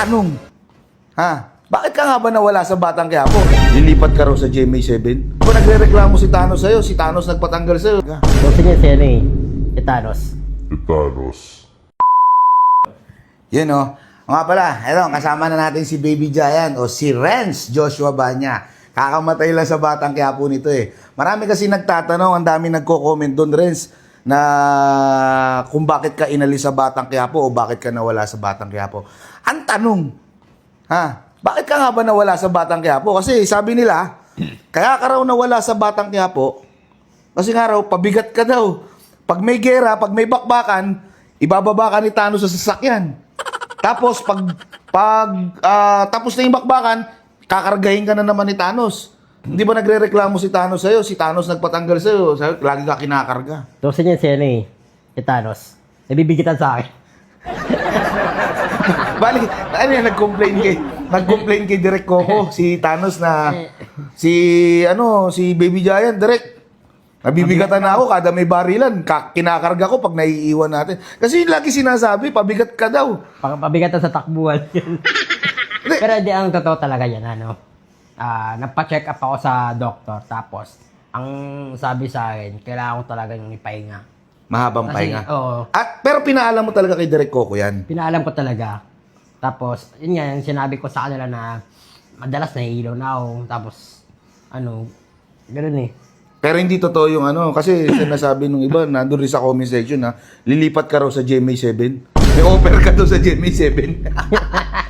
tanong, ha? Bakit ka nga ba nawala sa Batang Quiapo? Lilipat ka raw sa GMA7? Kung nagre-reklamo si Thanos sa'yo, si Thanos nagpatanggal sa'yo. Gusto niya si ano eh, si Thanos. Thanos. Yun o. O nga pala, eto, kasama na natin si Baby Giant o si Renz Joshua Banya. Kakamatay lang sa Batang Quiapo nito eh. Marami kasi nagtatanong, ang dami nagko-comment doon, Renz, na kung bakit ka inalis sa Batang Quiapo o bakit ka nawala sa Batang Quiapo. Ang tanong, ha? Bakit ka nga ba nawala sa Batang Quiapo? Kasi sabi nila, kaya ka raw nawala sa Batang Quiapo kasi nga raw, pabigat ka daw. Pag may gera, pag may bakbakan, ibababa ka ni Thanos sa sasakyan. Tapos, pag, pag ah, tapos na yung bakbakan, kakargahin ka na naman ni Thanos. Hindi ba nagre-reklamo si Thanos sa'yo? Si Thanos nagpatanggal sa'yo. Sa'yo, lagi ka kinakarga. Gusto niya si ano eh, si Thanos. Nabibigitan sa akin. Bali, ano yan, nag-complain kay, nag-complain kay Direk Coco, si Thanos na, si, ano, si Baby Giant, Direk, nabibigatan na ako kada may barilan, ka, kinakarga ko pag naiiwan natin. Kasi lagi sinasabi, pabigat ka daw. Pag pabigatan sa takbuhan. Pero di ang totoo talaga yan, ano. Ah, nagpa-check up ako sa doktor. Tapos, ang sabi sa akin, kailangan ko talagang ipahinga. Mahabang Kasi, pahinga. oo. At, pero pinaalam mo talaga kay Direk Coco yan. Pinaalam ko talaga. Tapos, yun nga, yung sinabi ko sa kanila na madalas nahihilo na ako. Tapos, ano, ganoon eh. Pero hindi totoo yung ano, kasi sinasabi nung iba, nandun rin sa comment section na, lilipat ka raw sa GMA7. May offer ka daw sa GMA7.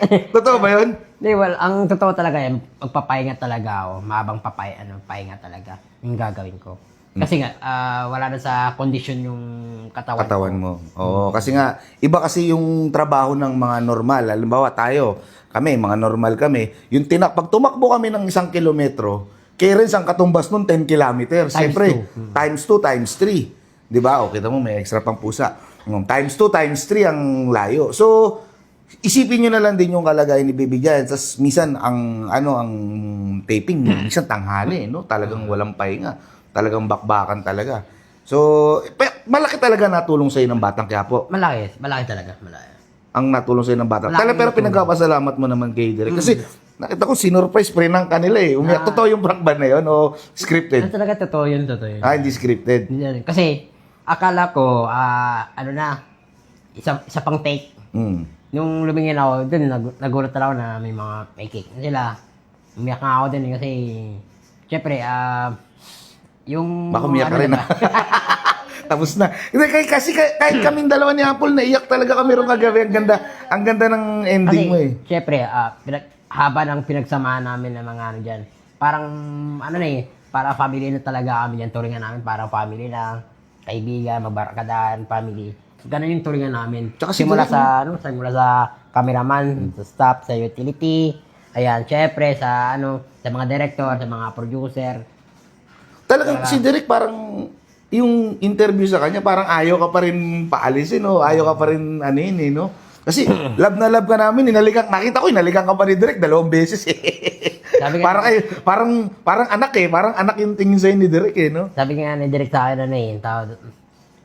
totoo ba yun? Hindi, well, ang totoo talaga yan, magpapahinga talaga ako. Mahabang papay, ano, pahinga talaga. Yung gagawin ko. Kasi nga, ah, wala na sa kondisyon yung katawan, katawan mo. Oo, kasi nga, iba kasi yung trabaho ng mga normal. Halimbawa tayo, kami, mga normal kami, yung tinak, pag tumakbo kami ng isang kilometro, kaya rin ang katumbas nun 10 kilometers. Times Siyempre, two. Hmm. times 2, times 3. Di ba? O, kita mo, may extra pang pusa. Um, times 2, times 3 ang layo. So, isipin nyo na lang din yung kalagayan ni Baby Giant. Tapos, minsan, ang, ano, ang taping, minsan tanghali, no? Talagang walang pahinga. Talagang bakbakan talaga. So, pe- malaki talaga natulong sa'yo ng Batang Quiapo. Malaki, malaki talaga, malaki. Ang natulong sa'yo ng Batang. Malaki Talaga, pero natulong. pinagpapasalamat mo naman kay Derek. Kasi, nakita ko, sinurprise pre ng kanila eh. Umiyak. Ah. Totoo yung prank ba na yun o Ano scripted? talaga totoo yun, totoo yun. Ah, hindi scripted. Yan. Kasi, akala ko, ah, ano na, isa, isa pang take. Hmm. Nung lumingin ako, dun, nag, nagulat na ako na may mga fake cake. Sila, umiyak nga ako dun eh, kasi, syempre, ah, yung... Baka umiyak ka ano rin diba? Tapos na. Hindi, kay, kasi kahit kaming dalawa ni Apple, naiyak talaga kami rin kagabi. Ang ganda, ang ganda ng ending Kasi, mo eh. syempre, ah, pinag, haba ng pinagsamahan namin ng mga ano dyan. Parang, ano na eh, para family na talaga kami dyan. Turingan namin parang family lang. Kaibigan, magbarakadaan, family. Ganun yung turingan namin. Tsaka si simula Direk, sa, ano, simula sa cameraman, sa staff, sa utility. Ayan, syempre, sa ano, sa mga director, sa mga producer. Talagang si Derek parang yung interview sa kanya parang ayaw ka pa rin paalisin no ayaw ka pa rin anin eh no kasi love na love ka namin inalikan nakita ko inalikan ka pa ni Derek dalawang beses eh Sabi nga- parang kayo parang parang anak eh parang anak yung tingin sa'yo ni Derek eh no Sabi nga ni direct sa akin, ano eh, yung tao,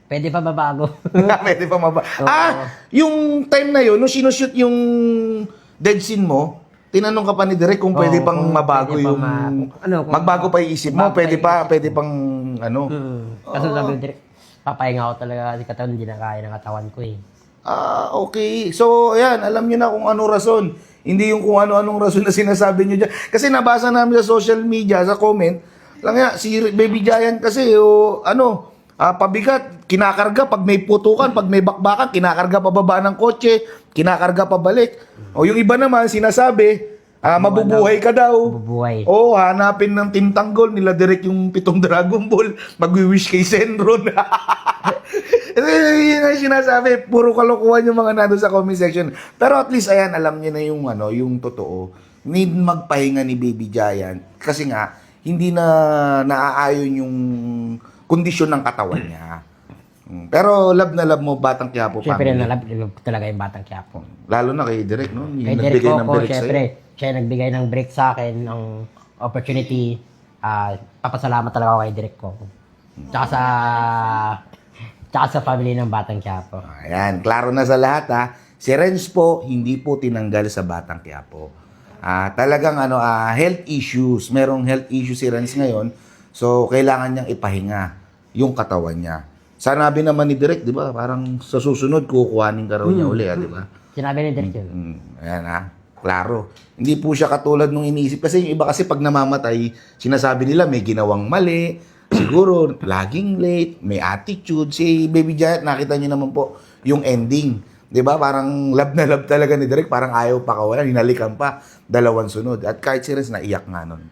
pwede pa babago. Pwede pa maba. Ah, yung time na yun, nung sinushoot yung dead scene mo, tinanong ka pa ni Derek kung pwede Oo, pang kung mabago pwede pa yung... ma- ano, kung- magbago pa yung isip mo, magbago pwede pa, pwede pang ano. Hmm. Kasi sabi ko, direct, papahinga ako talaga kasi katawan, hindi na kaya ng katawan ko eh. Ah, okay. So, ayan, alam niyo na kung ano rason. Hindi yung kung ano-anong rason na sinasabi niyo dyan. Kasi nabasa namin sa social media, sa comment, lang nga, si Baby Giant kasi, o, ano, ah, pabigat, kinakarga pag may putukan, pag may bakbakan, kinakarga pababa ng kotse, kinakarga pabalik. O yung iba naman, sinasabi, ah, mabubuhay ka daw. Mabubuhay. Oh, hanapin ng tintanggol nila direct yung pitong Dragon Ball. Magwi-wish kay Senron. Ito yun ang sinasabi, puro kalokohan yung mga nandun sa comment section. Pero at least, ayan, alam niyo na yung, ano, yung totoo. Need magpahinga ni Baby Giant. Kasi nga, hindi na naaayon yung kondisyon ng katawan niya. Mm, Pero love na love mo, Batang Quiapo Siyempre, family. nalab talaga yung batang Quiapo. Lalo na kay Direk, no? Yung Kay Derek nagbigay ng Coco, break sa'yo. siyempre, siya yung nagbigay ng break sa akin, ng opportunity. Ah, papasalamat talaga ako kay Derek Coco. Tsaka sa, tsaka sa family ng batang Quiapo. Ayan, klaro na sa lahat ha. Si Renz po, hindi po tinanggal sa Batang Quiapo. Ah, talagang ano, ah, health issues. Merong health issues si Renz ngayon. So, kailangan niyang ipahinga yung katawan niya. Sanabi naman ni Direk, di ba? Parang sa susunod, kukuhanin ka raw niya uli, ah, di ba? Sinabi ni Direk yun. Mm, ayan ha. Klaro. Hindi po siya katulad nung iniisip. Kasi yung iba kasi pag namamatay, sinasabi nila may ginawang mali. Siguro, laging late, may attitude. Si Baby Giant, nakita niyo naman po yung ending. 'Di ba Parang love na love talaga ni Derek. Parang ayaw pa kawalan. Hinalikan pa. Dalawang sunod. At kahit si Renz, naiyak nga nun.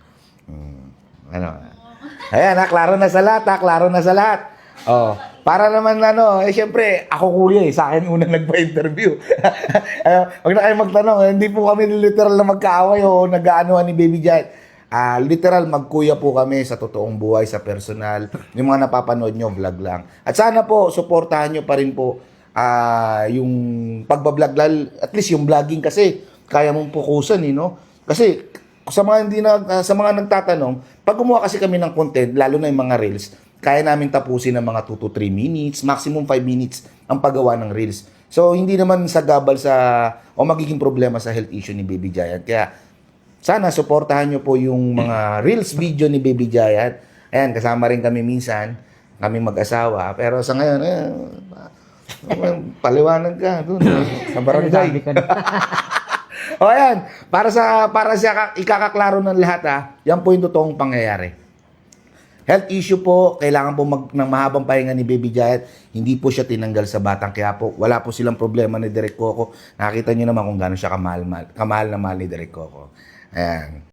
Mm, ano. Ayan ha, klaro na sa lahat ha. Klaro na sa lahat. Oh, para naman ano, eh syempre, ako kuya eh, sa akin unang nagpa-interview. uh, huwag na kayo magtanong, eh, hindi po kami literal na magkaaway o nag-aanuhan ni Baby Giant. Ah, literal magkuya po kami sa totoong buhay, sa personal. Yung mga napapanood nyo, vlog lang. At sana po, suportahan nyo pa rin po ah, yung pagbablog, at least yung vlogging kasi, kaya mong pukusan eh, no? Kasi, sa mga hindi na, ah, sa mga nagtatanong, pag gumawa kasi kami ng content, lalo na yung mga reels, kaya namin tapusin ng mga 2 to 3 minutes, maximum 5 minutes ang paggawa ng reels. So, hindi naman sa gabal sa, o magiging problema sa health issue ni Baby Giant. Kaya, sana suportahan nyo po yung mga reels video ni Baby Giant. Ayan, kasama rin kami minsan, kami mag-asawa. Pero sa ngayon, eh, paliwanag ka dun, sa barangay. O ayan, para sa para sa ikakaklaro ng lahat ha, yan po yung totoong pangyayari. Health issue po, kailangan po mag, ng mahabang pahinga ni Baby Giant. Hindi po siya tinanggal sa batang kaya po wala po silang problema ni Direk Coco. Nakita niyo naman kung gaano siya kamahal, mahal, kamahal na mahal ni Direk Coco. Ayan.